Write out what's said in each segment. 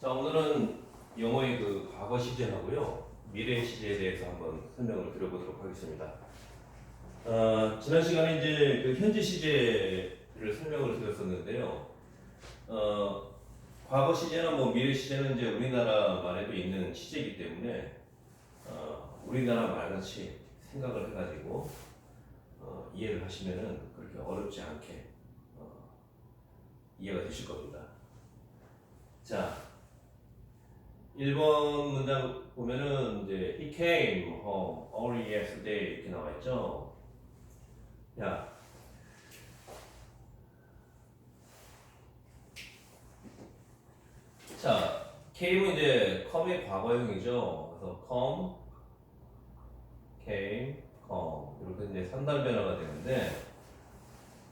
자 오늘은 영어의 그 과거 시제하고요 미래 시제에 대해서 한번 설명을 드려보도록 하겠습니다. 어, 지난 시간에 이제 그 현재 시제를 설명을 드렸었는데요. 어, 과거 시제나 뭐 미래 시제는 이제 우리나라만에도 있는 시제이기 때문에 어, 우리나라 말같이 생각을 해가지고 어, 이해를 하시면은 그렇게 어렵지 않게 어, 이해가 되실 겁니다. 자, 1번 문장 보면은 이제 he came home early yesterday 이렇게 나와 있죠. 야. 자, came은 이제 come의 과거형이죠. 그래서 come, came, come 이렇게 이제 삼단 변화가 되는데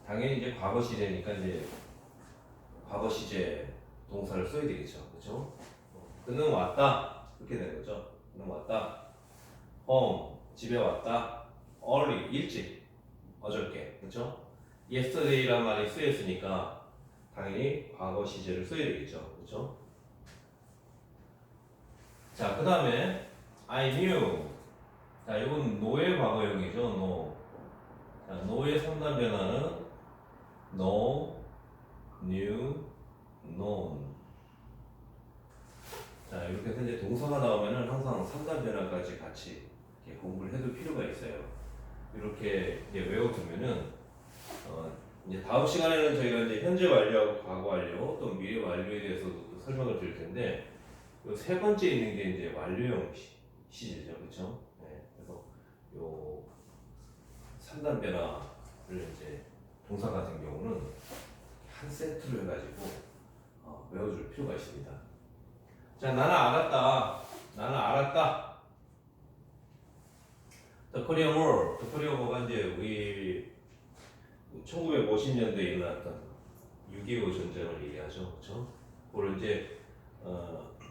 당연히 이제 과거 시제니까 이제 과거 시제 동사를 써야 되겠죠. 그렇죠? 그는 왔다 이렇게 되는 거죠. 그는 왔다. home 집에 왔다. early 일찍 어저께 그렇죠? yesterday라는 말이 쓰였으니까 당연히 과거 시제를 써야 되겠죠. 그렇죠? 자, 그 다음에 I knew 자, 이건 노의 과거형이죠. no. 자, no의 3단 변화는 know, knew, known 자 이렇게 해서 동사가 나오면은 항상 3단 변화까지 같이 공부를 해둘 필요가 있어요. 이렇게 이제 외워두면은 어 이제 다음 시간에는 저희가 이제 현재 완료하고 과거 완료 또 미래 완료에 대해서도 또 설명을 드릴 텐데 요세 번째 있는 게 이제 완료형 시- 시제죠, 그렇죠? 네, 그래서 요 3단 변화를 이제 동사 같은 경우는 한 세트로 해가지고 어, 외워줄 필요가 있습니다. 자, 나는 알았다. 나는 알았다. The Korean War. The Korean War가 이제 우리 1950년대에 일어났던 6.25 전쟁을 얘기하죠. 그렇죠? 그걸 이제 어,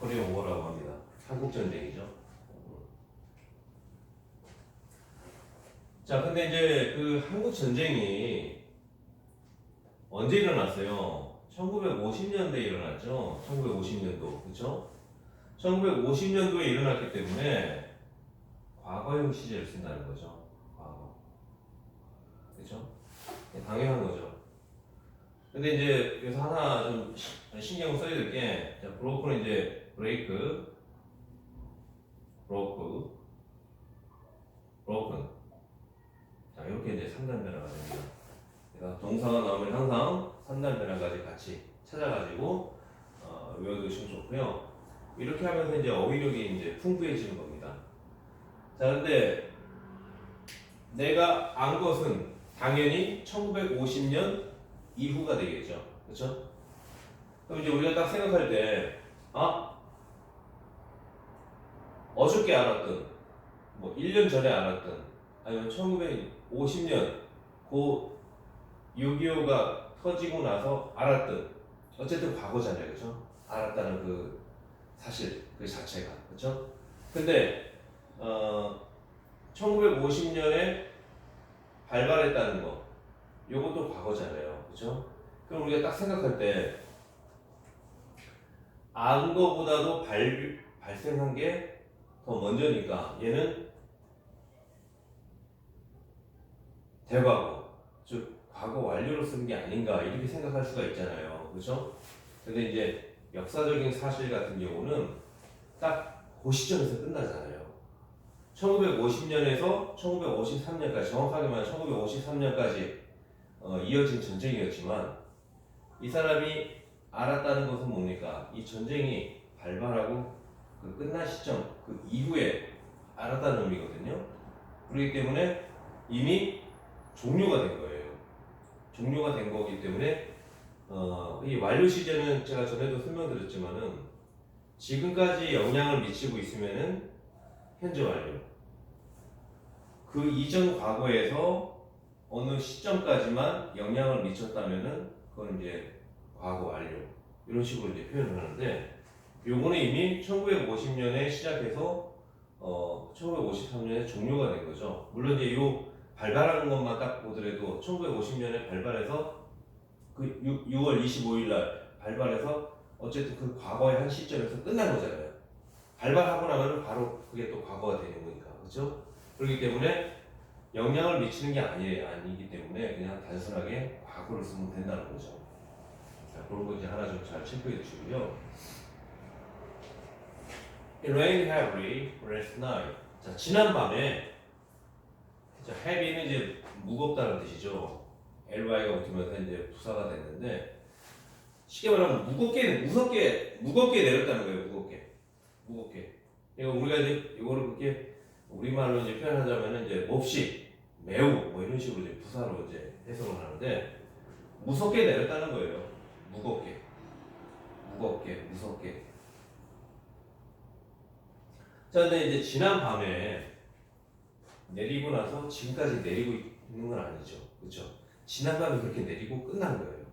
Korean War라고 합니다. 한국 전쟁이죠. 자, 근데 이제 그 한국 전쟁이 언제 일어났어요? 1950년대에 일어났죠. 1950년도. 그쵸? 1950년도에 일어났기 때문에 과거형 시제를 쓴다는 거죠. 과거. 네, 당연한 거죠. 근데 이제 여기서 하나 좀 시- 신경을 써야 될 게, 자, 브로커는 이제 브레이크, 브로크, 브로큰. 자, 이렇게 이제 3단 변화가 됩니다. 그러니까 동사가 나오면 항상 3단 변화까지 같이 찾아가지고 어, 외워두시면 좋고요. 이렇게 하면서 이제 어휘력이 이제 풍부해지는 겁니다. 자, 근데 내가 안 것은 당연히 1950년 이후가 되겠죠. 그렇죠? 그럼 이제 우리가 딱 생각할 때, 아, 어저께 알았던, 뭐 1년 전에 알았던, 아니면 1950년 그 6.25가 터지고 나서 알았던 어쨌든 과거잖아요. 그죠? 알았다는 그 사실 그 자체가. 그죠? 근데 어 1950년에 발발했다는 거. 요것도 과거잖아요. 그죠? 그럼 우리가 딱 생각할 때 안 거보다도 발, 발생한 게 더 먼저니까 얘는 대과거. 즉 과거 완료로 쓴 게 아닌가 이렇게 생각할 수가 있잖아요. 그렇죠? 근데 이제 역사적인 사실 같은 경우는 딱 그 시점에서 끝나잖아요. 1950년에서 1953년까지 정확하게 말하면 1953년까지 어, 이어진 전쟁이었지만 이 사람이 알았다는 것은 뭡니까? 이 전쟁이 발발하고 그 끝난 시점 그 이후에 알았다는 의미거든요. 그렇기 때문에 이미 종료가 된 거예요. 종료가 된 거기 때문에 어, 이 완료 시제는 제가 전에도 설명드렸지만은 지금까지 영향을 미치고 있으면은 현재 완료. 그 이전 과거에서 어느 시점까지만 영향을 미쳤다면은 그건 이제 과거 완료. 이런 식으로 이제 표현을 하는데 요거는 이미 1950년에 시작해서 어, 1953년에 종료가 된 거죠. 물론 이제 요 발발하는 것만 딱 보더라도 1950년에 발발해서 그그 6, 6월 25일 날 발발해서 어쨌든 그 과거의 한 시점에서 끝난 거잖아요. 발발하고 나면 바로 그게 또 과거가 되는 거니까 그렇죠? 그렇기 때문에 영향을 미치는 게 아니, 아니기 때문에 그냥 단순하게 과거를 쓰면 된다는 거죠. 자, 그런 거 이제 하나 좀 잘 체크해 주시고요. It rained heavily last night. 자, 지난 밤에 자, heavy는 이제 무겁다는 뜻이죠. ly가 붙으면서 이제 부사가 됐는데 쉽게 말하면 무겁게 무섭게 무겁게 내렸다는 거예요. 무겁게 무겁게. 이거 우리가 이제 이거를 그렇게 우리말로 이제 표현하자면은 이제 몹시 매우 뭐 이런 식으로 이제 부사로 이제 해석을 하는데 무섭게 내렸다는 거예요. 무겁게 무겁게 무섭게. 자, 근데 이제 지난 밤에 내리고 나서 지금까지 내리고 있는 건 아니죠. 그렇죠? 지난 밤에 그렇게 내리고 끝난 거예요.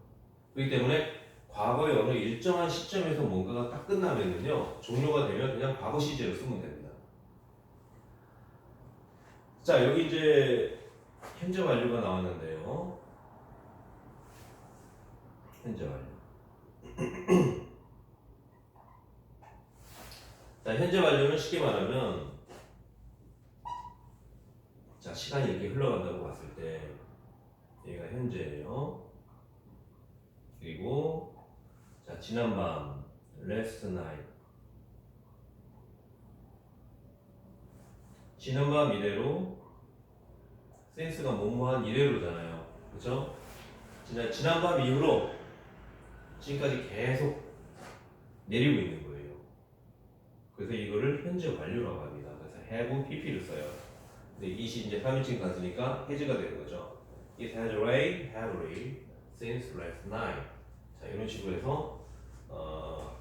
그렇기 때문에 과거의 어느 일정한 시점에서 뭔가가 딱 끝나면은요, 종료가 되면 그냥 과거 시제를 쓰면 됩니다. 자, 여기 이제 현재 완료가 나왔는데요. 현재 완료. 자, 현재 완료는 쉽게 말하면 자, 시간이 이렇게 흘러간다고 봤을 때 얘가 현재예요. 그리고 자, 지난밤 last night 지난밤 이래로 센스가 뭐뭐한 이래로잖아요. 그렇죠? 지난 지난밤 이후로 지금까지 계속 내리고 있는 거예요. 그래서 이거를 현재 완료라고 합니다. 그래서 have pp를 써요. 근데 it이 이제 3인칭 단수니까 해제가 되는 거죠. It has rained heavily since last night. 자 이런 식으로 해서 어,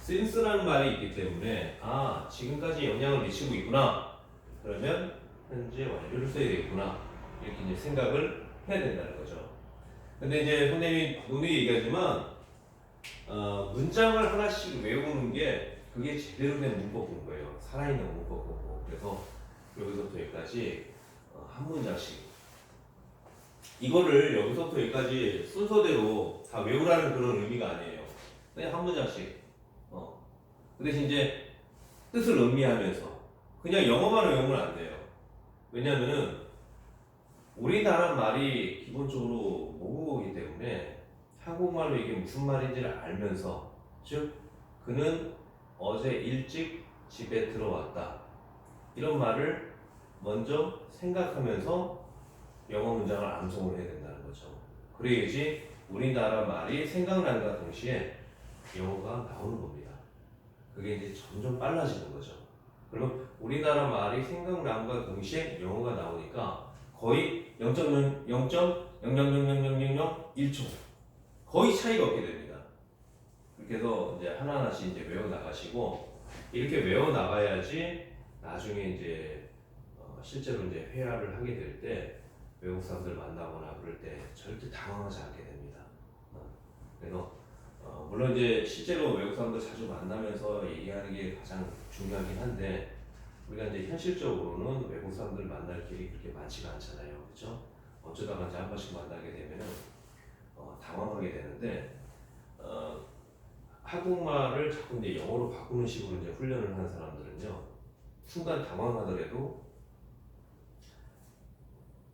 since라는 말이 있기 때문에 아 지금까지 영향을 미치고 있구나. 그러면 현재 완료를 써야 되겠구나. 이렇게 이제 생각을 해야 된다는 거죠. 근데 이제 선생님이 분명히 얘기하지만 어, 문장을 하나씩 외우는 게 그게 제대로 된 문법 공부예요. 살아있는 문법 공부. 그래서 여기서부터 여기까지 어, 한 문장씩. 이거를 여기서부터 여기까지 순서대로 다 외우라는 그런 의미가 아니에요. 그냥 한 문장씩. 어. 그 대신 이제 뜻을 음미하면서 그냥 영어만 외우면 안 돼요. 왜냐면은 우리나라 말이 기본적으로 모국어이기 때문에 한국말로 이게 무슨 말인지를 알면서 즉 그는 어제 일찍 집에 들어왔다. 이런 말을 먼저 생각하면서 영어 문장을 암송을 해야 된다는 거죠. 그래야지 우리나라 말이 생각난과 동시에 영어가 나오는 겁니다. 그게 이제 점점 빨라지는 거죠. 그러면 우리나라 말이 생각남과 동시에 영어가 나오니까 거의 0.0.0000001초 거의 차이가 없게 됩니다. 그렇게 해서 이제 하나하나씩 이제 외워 나가시고 이렇게 외워 나가야지 나중에 이제 어, 실제로 이제 회화를 하게 될 때 외국 사람들 만나거나 그럴 때 절대 당황하지 않게 됩니다. 어, 그래서 어, 물론 이제 실제로 외국 사람들 자주 만나면서 얘기하는 게 가장 중요하긴 한데 우리가 이제 현실적으로는 외국 사람들 만날 길이 그렇게 많지가 않잖아요, 그렇죠? 어쩌다가 이제 한 번씩 만나게 되면은 어, 당황하게 되는데 어, 한국말을 자꾸 이제 영어로 바꾸는 식으로 이제 훈련을 하는 사람들은요 순간 당황하더라도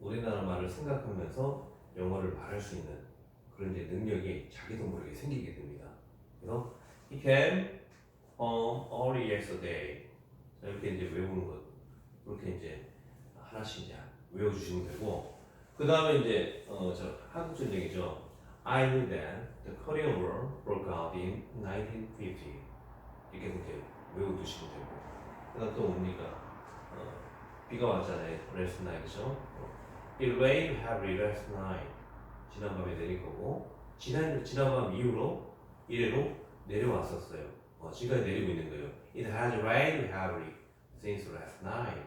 우리나라 말을 생각하면서 영어를 말할 수 있는 그런 이제 능력이 자기도 모르게 생기게 됩니다. 그래서 he came home early yesterday. 자, 이렇게 이제 외우는 것, 그렇게 이제 하나씩 이제 외워주시면 되고, 그 다음에 이제 어, 저 한국 전쟁이죠. I knew that the Korean War broke out in 1950. 이렇게 이렇게 외워두시면 되고, 그다음 또 뭡니까? 어, 비가 왔잖아요. last night 그죠? 어, It rained heavily last night. 지난밤에 내린 거고 지난 지난밤 이후로 이래로 내려왔었어요. 어, 지금까지 내리고 있는 거예요. It has rained heavily since last night.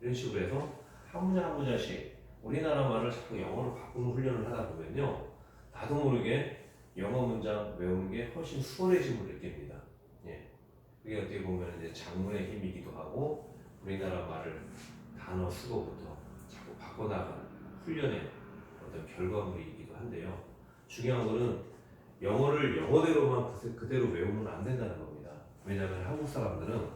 이런 식으로 해서 한 문장 한 문장씩 우리나라 말을 자꾸 영어로 바꾸는 훈련을 하다 보면요, 나도 모르게 영어 문장 외우는 게 훨씬 수월해짐을 느낍니다. 예, 그게 어떻게 보면 이제 장문의 힘이기도 하고 우리나라 말을 단어 수거부터 자꾸 바꿔나가는 훈련의 어떤 결과물이기도 한데요. 중요한 거는 영어를 영어대로만 그대- 그대로 외우면 안 된다는 겁니다. 왜냐하면 한국 사람들은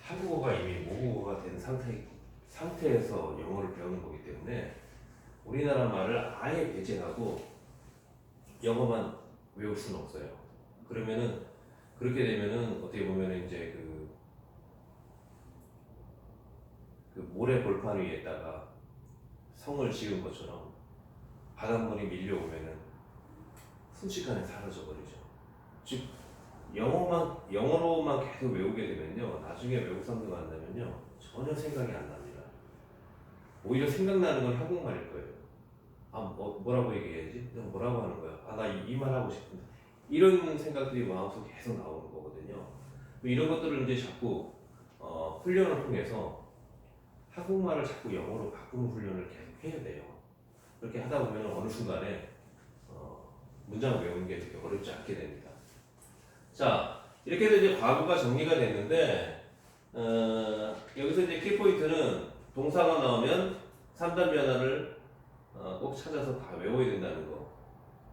한국어가 이미 모국어가 된 상태, 상태에서 영어를 배우는 거기 때문에 우리나라 말을 아예 배제하고 영어만 외울 수는 없어요. 그러면은 그렇게 되면은 어떻게 보면은 이제 그, 그 모래 벌판 위에다가 성을 지은 것처럼 바닷물이 밀려오면은 순식간에 사라져 버리죠. 즉 영어만 영어로만 계속 외우게 되면요 나중에 외국 사람들 만나면요 전혀 생각이 안 납니다. 오히려 생각나는 건 한국말일 거예요. 아 뭐, 뭐라고 얘기해야지? 그냥 뭐라고 하는 거야? 아나 이 말 하고 싶은데 이런 생각들이 마음속에 계속 나오는 거거든요. 이런 것들을 이제 자꾸 어, 훈련을 통해서 한국말을 자꾸 영어로 바꾸는 훈련을 계속 해야 돼요. 그렇게 하다 보면 어느 순간에 어, 문장을 외우는 게 그렇게 어렵지 않게 됩니다. 자, 이렇게 해서 이제 과거가 정리가 됐는데 어, 여기서 이제 키포인트는 동사가 나오면 3단 변화를 어, 꼭 찾아서 다 외워야 된다는 거.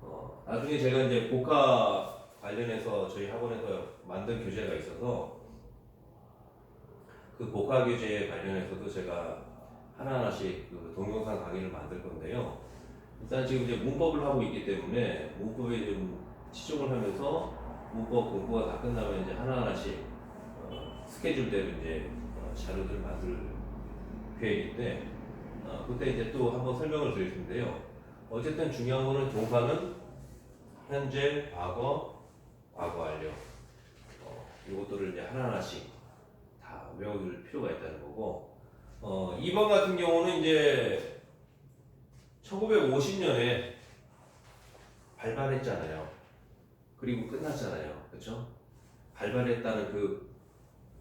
어, 나중에 제가 이제 복화 관련해서 저희 학원에서 만든 교재가 있어서 그 복화 교재 관련해서도 제가 하나하나씩 그 동영상 강의를 만들 건데요. 일단 지금 이제 문법을 하고 있기 때문에 문법에 좀 치중을 하면서 문법 공부가 다 끝나면 이제 하나하나씩 어, 스케줄대로 이제 어, 자료들을 만들 계획인데 어, 그때 이제 또 한번 설명을 드릴 텐데요. 어쨌든 중요한 거는 동사는 현재, 과거, 과거 완료 어, 이것들을 이제 하나하나씩 다 외워둘 필요가 있다는 거고 어, 2번 같은 경우는 이제 1950년에 발발했잖아요. 그리고 끝났잖아요. 그렇죠? 발발했다는 그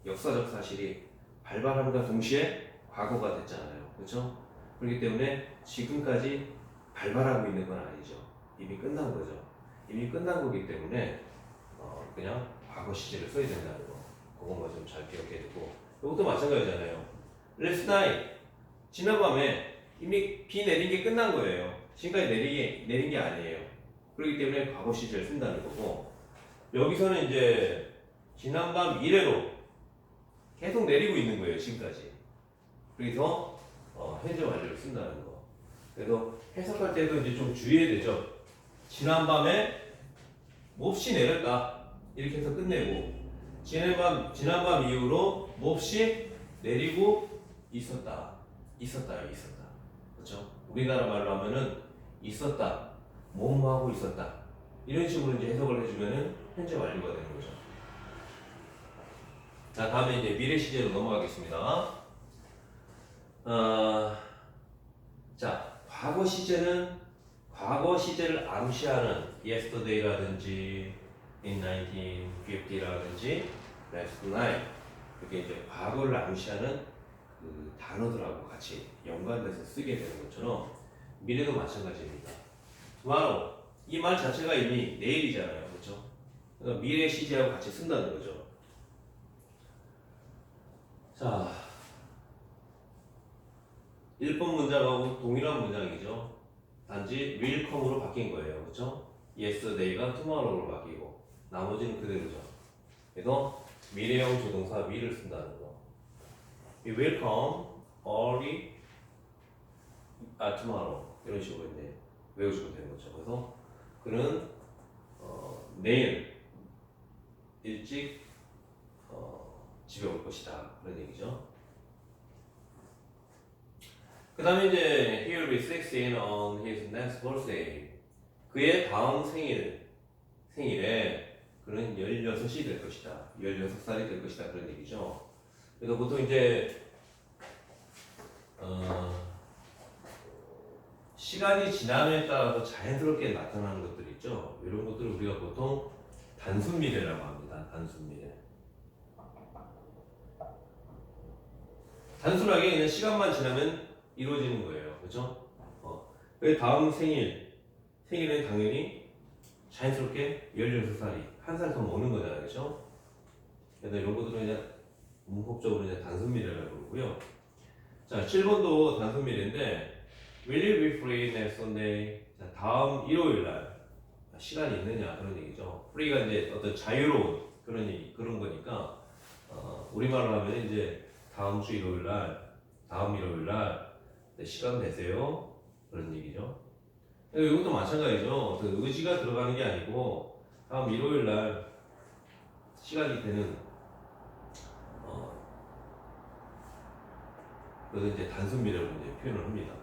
역사적 사실이 발발함과 동시에 과거가 됐잖아요. 그렇죠? 그렇기 때문에 지금까지 발발하고 있는 건 아니죠. 이미 끝난 거죠. 이미 끝난 거기 때문에 어, 그냥 과거 시제를 써야 된다는 거. 그것만 좀 잘 기억해 두고 이것도 마찬가지잖아요. Last night 지난밤에 이미 비 내린 게 끝난 거예요. 지금까지 내린 게, 내린 게 아니에요. 그렇기 때문에 과거 시제를 쓴다는 거고 여기서는 이제 지난밤 이래로 계속 내리고 있는 거예요. 지금까지. 그래서 어, 현재 완료를 쓴다는 거. 그래서 해석할 때도 이제 좀 주의해야 되죠. 지난밤에 몹시 내렸다. 이렇게 해서 끝내고 지난밤 지난밤 이후로 몹시 내리고 있었다. 있었다요, 있었다. 그렇죠? 우리나라 말로 하면은 있었다. 뭐뭐하고 있었다. 이런 식으로 이제 해석을 해주면은 현재 완료가 되는 거죠. 자, 다음에 이제 미래 시제로 넘어가겠습니다. 어, 자, 과거 시제는 과거 시제를 암시하는 yesterday라든지 in 1950라든지 last night 이렇게 이제 과거를 암시하는 그 단어들하고 같이 연관돼서 쓰게 되는 것처럼 미래도 마찬가지입니다. tomorrow 이 말 자체가 이미 내일이잖아요, 그렇죠? 그러니까 미래 시제하고 같이 쓴다는 거죠. 자, 1번 문장하고 동일한 문장이죠. 단지 will come으로 바뀐 거예요. 그렇죠? yesterday가 tomorrow로 바뀌고 나머지는 그대로죠. 그래서 미래형 조동사 will을 쓴다는 거. 이 will come early 아 tomorrow 이런 식으로 이제 외우시면 되는 거죠. 그래서 그는 어, 내일 일찍 어, 집에 올 것이다 그런 얘기죠. 그 다음에 이제 he will be 16 on his next birthday. 그의 다음 생일, 생일에 그는 16이 될 것이다. 16살이 될 것이다. 그런 얘기죠. 그래서 보통 이제, 어, 시간이 지남에 따라서 자연스럽게 나타나는 것들 있죠. 이런 것들을 우리가 보통 단순 미래라고 합니다. 단순 미래. 단순하게 그냥 시간만 지나면 이루어지는 거예요. 그렇죠? 어. 그 다음 생일, 생일은 당연히 자연스럽게 16살이 한 살 더 먹는 거잖아요. 그렇죠? 그래서 이런 것들은 이제 문법적으로 이제 단순 미래라고 그러고요. 자, 7번도 단순 미래인데 Will you be free next Sunday? 자, 다음 일요일 날 시간이 있느냐 그런 얘기죠. 프리가 이제 어떤 자유로운 그런 얘기 그런 거니까 어, 우리말로 하면 이제 다음 주 일요일 날 다음 일요일 날 네, 시간 되세요 그런 얘기죠. 이것도 마찬가지죠. 그 의지가 들어가는 게 아니고 다음 일요일 날 시간이 되는 어, 그것은 이제 단순 미래로 이제 표현을 합니다.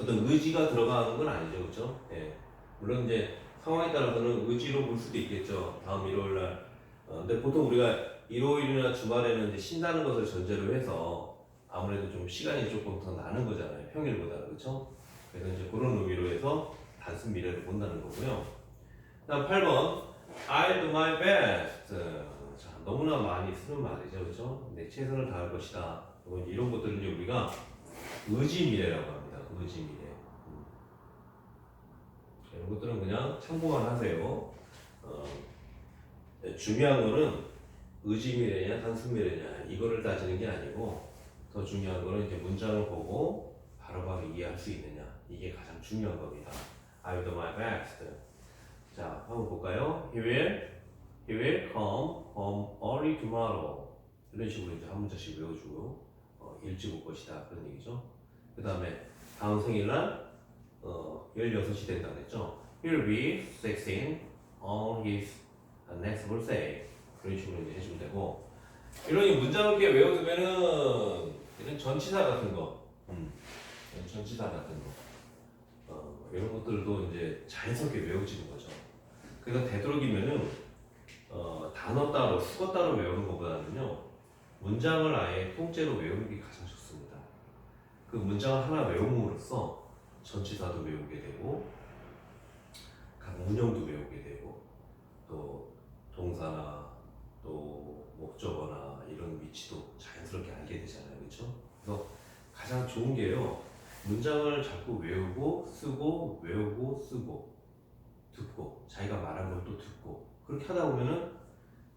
어떤 의지가 들어가는 건 아니죠, 그렇죠? 예. 물론 이제 상황에 따라서는 의지로 볼 수도 있겠죠. 다음 일요일 날. 어, 근데 보통 우리가 일요일이나 주말에는 이제 쉰다는 것을 전제로 해서 아무래도 좀 시간이 조금 더 나는 거잖아요. 평일보다 그렇죠? 그래서 이제 그런 의미로 해서 단순 미래를 본다는 거고요. 다음 8번 I'll do my best. 자, 너무나 많이 쓰는 말이죠, 그렇죠? 내 최선을 다할 것이다. 이런 것들은 우리가 의지 미래라고 합니다. 의지 미래. 음. 이런 것들은 그냥 참고만 하세요. 어, 네, 중요한 거는 의지 미래냐 단순 미래냐 이거를 따지는 게 아니고 더 중요한 거는 이제 문장을 보고 바로 바로 이해할 수 있느냐 이게 가장 중요한 겁니다. I'll do my best. 자, 한번 볼까요? He will, he will come home early tomorrow. 이런 식으로 이제 한 문자씩 외워주고 어, 일찍 올 것이다 그런 얘기죠. 그 다음에 다음 생일날 어, 16시 된다 그랬죠. He'll be 16 on his next birthday. 그런 식으로 이제 해주면 되고 이런 이 문장을 이렇게 외워두면은 이런 전치사 같은 거, 음, 이런 전치사 같은 거, 어, 이런 것들도 이제 자연스럽게 외워지는 거죠. 그래서 되도록이면은 어, 단어 따로 수거 따로 외우는 것보다는요 문장을 아예 통째로 외우는 게 가장 좋습니다. 그 문장을 하나 외움으로써 전치사도 외우게 되고 각 문형도 외우게 되고 또 동사나 또 목적어나 이런 위치도 자연스럽게 알게 되잖아요, 가장 좋은 게요 문장을 자꾸 외우고 쓰고 외우고 쓰고 듣고 자기가 말한 걸 또 듣고 그렇게 하다 보면은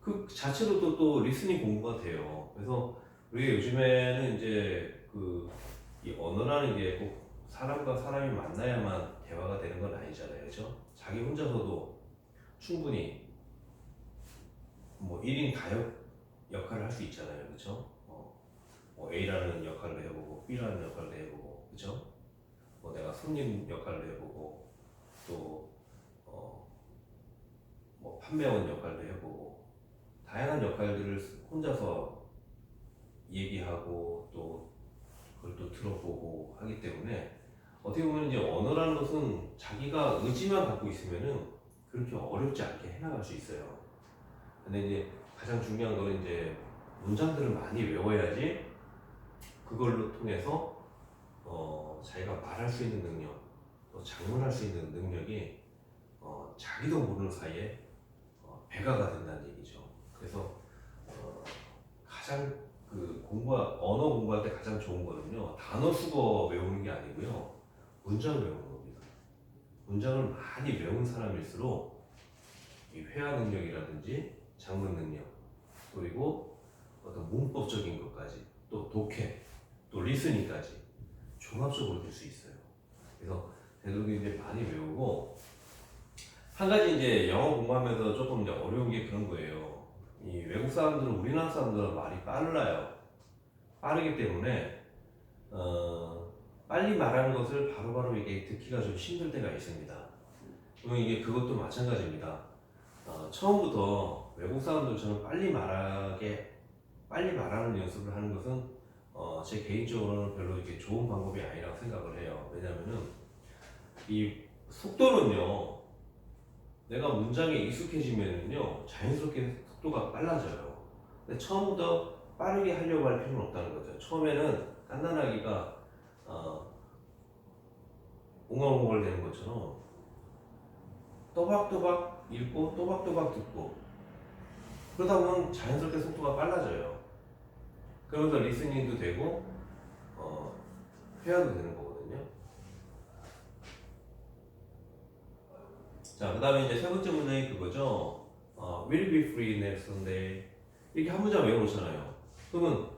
그 자체로도 또 리스닝 공부가 돼요. 그래서 우리가 요즘에는 이제 그 이 언어라는 게 꼭 사람과 사람이 만나야만 대화가 되는 건 아니잖아요. 그렇죠? 자기 혼자서도 충분히 뭐 1인 가역 역할을 할 수 있잖아요. 그렇죠? 어, 뭐 A라는 역할을 해보고 B라는 역할을 해보고 그렇죠? 뭐 내가 손님 역할을 해보고 또 어, 뭐 판매원 역할도 해보고 다양한 역할들을 혼자서 얘기하고 또 그걸 또 들어보고 하기 때문에 어떻게 보면 이제 언어라는 것은 자기가 의지만 갖고 있으면은 그렇게 어렵지 않게 해나갈 수 있어요. 근데 이제 가장 중요한 거는 이제 문장들을 많이 외워야지 그걸로 통해서 어, 자기가 말할 수 있는 능력, 또 작문할 수 있는 능력이 어, 자기도 모르는 사이에 어, 배가가 된다는 얘기죠. 그래서 어, 가장 그 공부 언어 공부할 때 가장 좋은 거는요 단어 수거 외우는 게 아니고요 문장 외우는 겁니다. 문장을 많이 외운 사람일수록 이 회화 능력이라든지 작문 능력 그리고 어떤 문법적인 것까지 또 독해 또 리스닝까지 종합적으로 될 수 있어요. 그래서 되도록이면 이제 많이 외우고 한 가지 이제 영어 공부하면서 조금 이제 어려운 게 그런 거예요. 이 외국 사람들은 우리나라 사람들은 말이 빨라요. 빠르기 때문에 어, 빨리 말하는 것을 바로바로 이게 듣기가 좀 힘들 때가 있습니다. 그러면 이게 그것도 마찬가지입니다. 어, 처음부터 외국 사람들처럼 빨리 말하게 빨리 말하는 연습을 하는 것은 어, 제 개인적으로는 별로 이게 좋은 방법이 아니라고 생각을 해요. 왜냐하면은 이 속도는요. 내가 문장에 익숙해지면은요 자연스럽게 속도가 빨라져요. 근데 처음부터 빠르게 하려고 할 필요는 없다는 거죠. 처음에는 간단하기가 어, 웅얼웅얼 되는 것처럼 또박또박 읽고 또박또박 듣고 그러다 보면 자연스럽게 속도가 빨라져요. 그러면서 리스닝도 되고 어, 회화도 되는 거거든요. 자, 그 다음에 이제 세 번째 문장이 그거죠. 어, will be free next Sunday. 이렇게 한 문장 외워놓잖아요. 그러면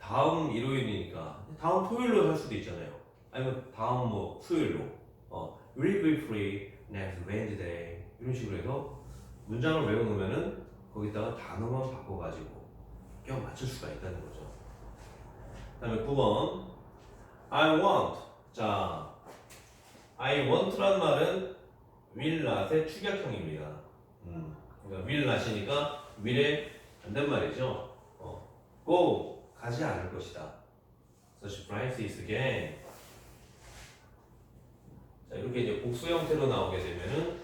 다음 일요일이니까 다음 토요일로 할 수도 있잖아요. 아니면 다음 뭐 수요일로. 어, will be free next Wednesday 이런 식으로 해서 문장을 외워놓으면은 거기다가 단어만 바꿔가지고 껴 맞출 수가 있다는 거죠. 그다음에 9번 I want 자 I want라는 말은 will not의 축약형입니다. 음, 그러니까 will not이니까 will에 반대말이죠. 어, go 가지 않을 것이다. Such prices again. 자 이렇게 이제 복수 형태로 나오게 되면은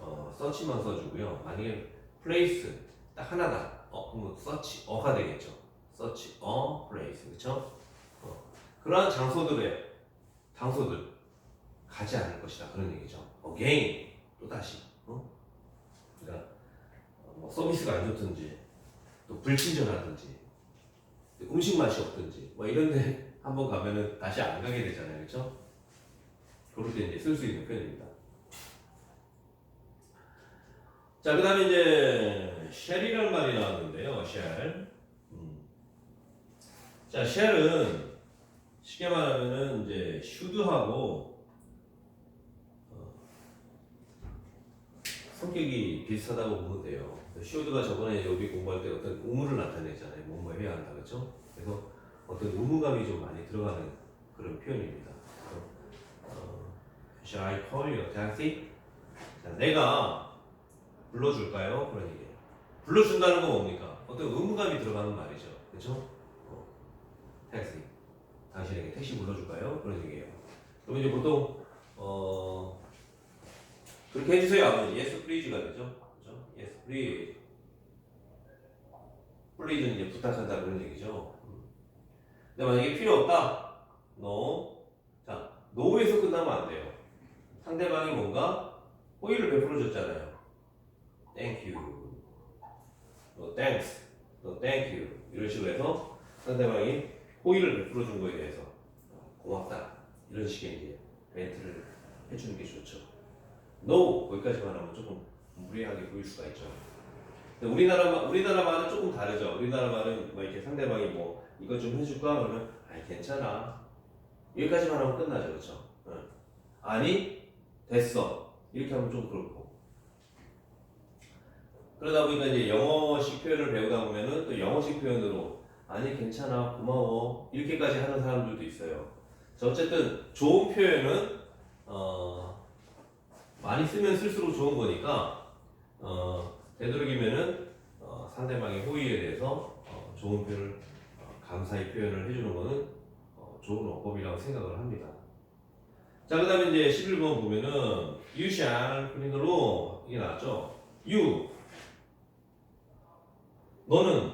어, search만 써주고요. 만약에 place 딱 하나다. 어 그러면 search 어가 되겠죠. Search a place 그렇죠? 어, 그러한 장소들의 장소들 가지 않을 것이다 그런 얘기죠. again 또 다시. 어? 그러니까 어, 뭐 서비스가 안 좋든지 또 불친절하든지 음식 맛이 없든지 뭐 이런데 한번 가면은 다시 안 가게 되잖아요, 그렇죠? 그럴 때 이제 쓸 수 있는 표현입니다. 자, 그 다음에 이제 쉘이라는 말이 나왔는데요, 쉘. 음. 자, 쉘은 쉽게 말하면은 이제 should하고 어, 성격이 비슷하다고 보면 돼요. should가 저번에 여기 공부할 때 어떤 의무를 나타내잖아요. 뭐뭐 해야 한다, 그렇죠? 그래서 어떤 의무감이 좀 많이 들어가는 그런 표현입니다. 어, Shall I call you taxi? 자, 내가 불러줄까요? 그런 얘기예요. 불러준다는 건 뭡니까? 어떤 의무감이 들어가는 말이죠. 그렇죠? 어, 택시. 당신에게 택시 불러줄까요? 그런 얘기예요. 그럼 이제 보통 어 그렇게 해주세요 하면 yes please가 되죠. 그렇죠? yes please. please는 이제 부탁한다 그런 얘기죠. 음. 근데 만약에 필요 없다. no. 자, no에서 끝나면 안 돼요. 상대방이 뭔가 호의를 베풀어 줬잖아요. Thank you. 너 thanks. 너 thank you. 이런 식으로 해서 상대방이 호의를 베풀어 준 거에 대해서 고맙다. 이런 식의 이제 멘트를 해주는 게 좋죠. No 거기까지만 하면 조금 무례하게 보일 수가 있죠. 근데 우리나라 말- 우리나라 말은 조금 다르죠. 우리나라 말은 뭐 이렇게 상대방이 뭐 이것 좀 해줄까 그러면 아니 괜찮아. 여기까지만 하면 끝나죠, 그렇죠? 응. 아니 됐어 이렇게 하면 좀 그렇고. 그러다 보니까 이제 영어식 표현을 배우다 보면은 또 영어식 표현으로 아니 괜찮아 고마워 이렇게까지 하는 사람들도 있어요. 자, 어쨌든 좋은 표현은 어, 많이 쓰면 쓸수록 좋은 거니까 어, 되도록이면은 어, 상대방의 호의에 대해서 어, 좋은 표현을 어, 감사히 표현을 해주는 거는 어, 좋은 어법이라고 생각을 합니다. 자 그 다음에 이제 11번 보면은 you shall room 이게 나왔죠. you 너는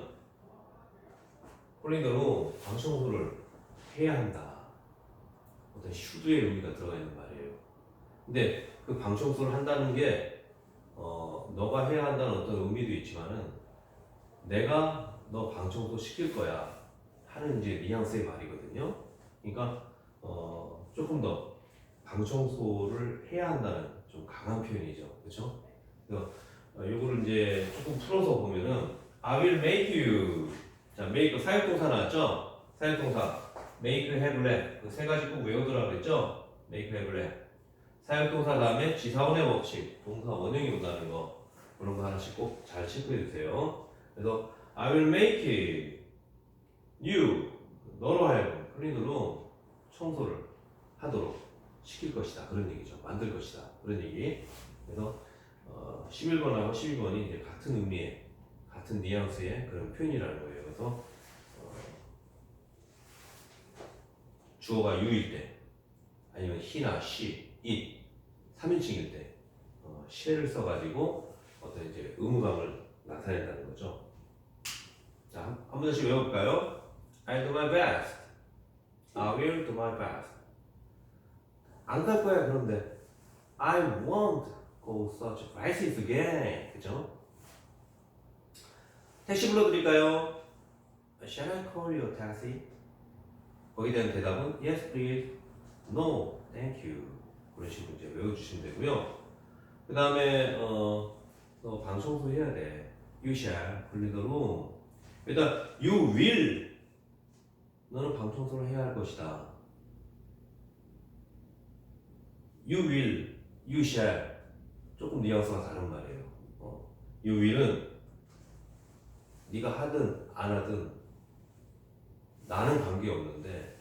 콜린더로 방청소를 해야 한다. 어떤 슈드의 의미가 들어가 있는 말이에요. 근데 그 방청소를 한다는 게 어, 너가 해야 한다는 어떤 의미도 있지만은 내가 너 방청소 시킬 거야 하는 이제 뉘앙스의 말이거든요. 그러니까 어, 조금 더 방청소를 해야 한다는 좀 강한 표현이죠. 그렇죠? 그래서 어, 요거를 이제 조금 풀어서 보면은 I will make you 자, make 사역동사 나왔죠? 사역동사 make, have, let 그세 가지 꼭 외우더라 그랬죠? make, have, let 사역동사 다음에 지사원의 법칙 동사 원형이 온다는 거 그런 거 하나씩 꼭 잘 체크해 주세요. 그래서 I will make you 너로 하여금 클린으로 청소를 하도록 시킬 것이다 그런 얘기죠. 만들 것이다 그런 얘기. 그래서 어, 11번하고 12번이 이제 같은 의미의 같은 뉘앙스의 그런 표현이라는 거예요. 그래서 어, 주어가 you일 때 아니면 he나 she, it 3인칭일 때 어, shall을 써가지고 어떤 이제 의무감을 나타낸다는 거죠. 자, 한, 한 번씩 외워볼까요? I do my best. I will do my best. 안 갈 거야 그런데 I won't go such places again. 그죠? 택시 불러드릴까요? Shall I call you a taxi? 거기에 대한 대답은 Yes, please. No, thank you. 그런 식으로 이제 외워주시면 되고요. 그 다음에 어, 너 방청소 해야 돼. You shall room. 일단 you will 너는 방청소를 해야 할 것이다. You will you shall 조금 뉘앙스가 다른 말이에요. 어, you will은 네가 하든 안 하든 나는 관계 없는데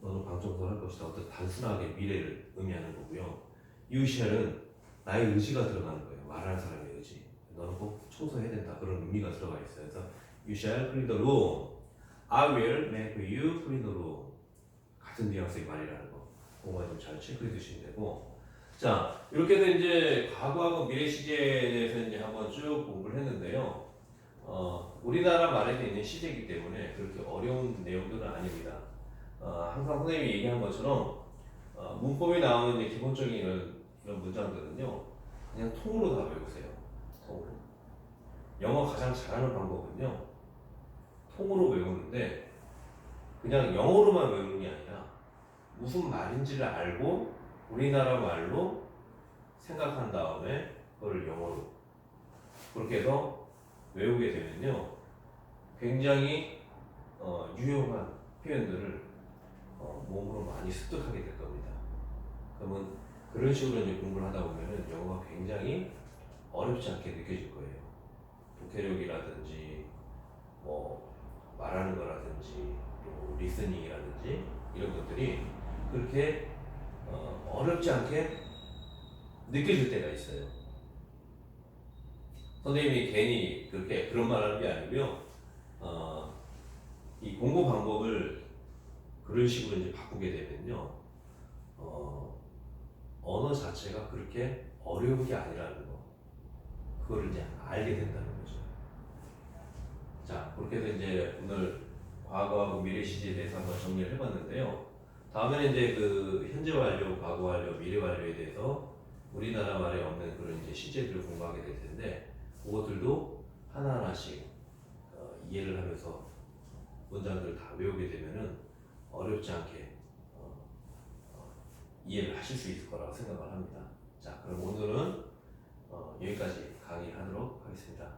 너는 방청소를 할 것이다. 어떤 단순하게 미래를 의미하는 거고요. shall은 나의 의지가 들어가는 거예요. 말하는 사람의 의지. 너는 꼭 청소해야 된다. 그런 의미가 들어가 있어요. 그래서 shall clean the room. I will make you clean the room. 같은 뉘앙스의 말이라는 거. 그거만 좀잘 체크해 두시면 되고. 자, 이렇게 해서 이제 과거하고 미래 시제에 대해서 이제 한번 쭉 공부를 했는데요. 어, 우리나라 말에서 있는 시제이기 때문에 그렇게 어려운 내용들은 아닙니다. 어, 항상 선생님이 얘기한 것처럼 어, 문법에 나오는 이제 기본적인 이런, 이런 문장들은요, 그냥 통으로 다 외우세요. 통으로. 영어 가장 잘하는 방법은요, 통으로 외우는데 그냥 영어로만 외우는 게 아니라 무슨 말인지를 알고 우리나라 말로 생각한 다음에 그걸 영어로 그렇게 해서 외우게 되면요 굉장히 어, 유용한 표현들을 어, 몸으로 많이 습득하게 될 겁니다. 그러면 그런 식으로 이제 공부를 하다 보면은 영어가 굉장히 어렵지 않게 느껴질 거예요. 독해력이라든지 뭐 말하는 거라든지 또 리스닝이라든지 이런 것들이 그렇게 어, 어렵지 않게 느껴질 때가 있어요. 선생님이 괜히 그렇게 그런 말 하는 게 아니고요. 어, 이 공부 방법을 그런 식으로 이제 바꾸게 되면요. 어, 언어 자체가 그렇게 어려운 게 아니라는 거. 그거를 이제 알게 된다는 거죠. 자, 그렇게 해서 이제 오늘 과거하고 미래 시제에 대해서 한번 정리를 해봤는데요. 다음에는 이제 그 현재 완료, 과거 완료, 미래 완료에 대해서 우리나라 말에 없는 그런 이제 시제들을 공부하게 될 텐데 그것들도 하나하나씩 어, 이해를 하면서 문장들을 다 외우게 되면은 어렵지 않게 어, 어, 이해를 하실 수 있을 거라고 생각을 합니다. 자, 그럼 오늘은 어, 여기까지 강의하도록 하겠습니다.